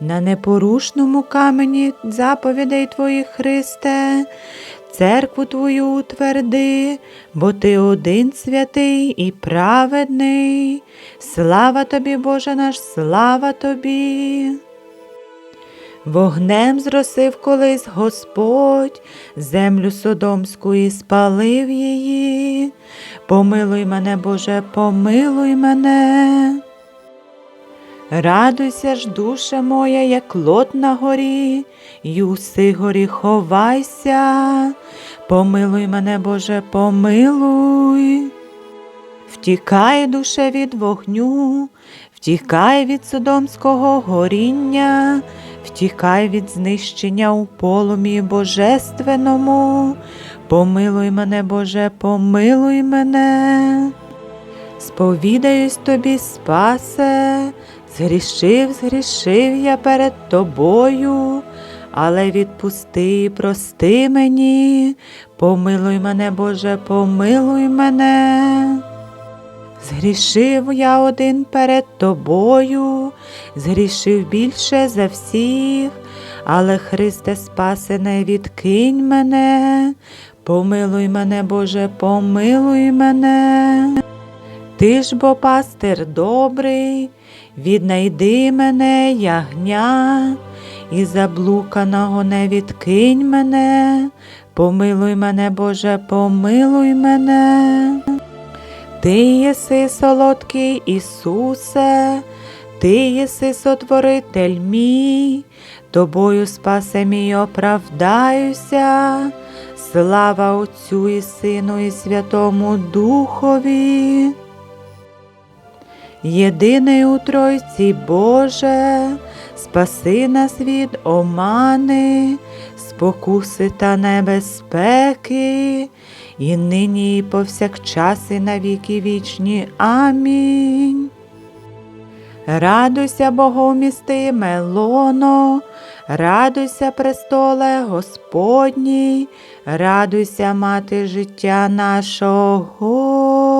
на непорушному камені заповідей Твоїх Христе, церкву Твою утверди, бо Ти один святий і праведний. Слава тобі, Боже наш, слава тобі. Вогнем зросив колись Господь, землю Содомську і спалив її. Помилуй мене, Боже, помилуй мене. Радуйся ж, душа моя, як лот на горі, й у сигорі ховайся. Помилуй мене, Боже, помилуй. Втікай, душе, від вогню, втікай від содомського горіння, втікай від знищення у полумі божественному. Помилуй мене, Боже, помилуй мене. Сповідаюсь тобі, спасе, згрішив, згрішив я перед тобою, але відпусти і прости мені, помилуй мене, Боже, помилуй мене. Згрішив я один перед тобою, згрішив більше за всіх, але Христе спасе, не відкинь мене, помилуй мене, Боже, помилуй мене. Ти ж бо пастир добрий, віднайди мене, ягня, і заблуканого не відкинь мене, помилуй мене, Боже, помилуй мене. Ти єси солодкий Ісусе, Ти єси сотворитель мій, тобою спасе мій оправдаюся, слава Отцю і Сину, і Святому Духові. Єдиний у Тройці Боже, спаси нас від омани, спокуси та небезпеки, і нині, і повсякчас, і на віки вічні. Амінь. Радуйся, Богомістиме лоно, радуйся, престоле Господній, радуйся, мати життя нашого.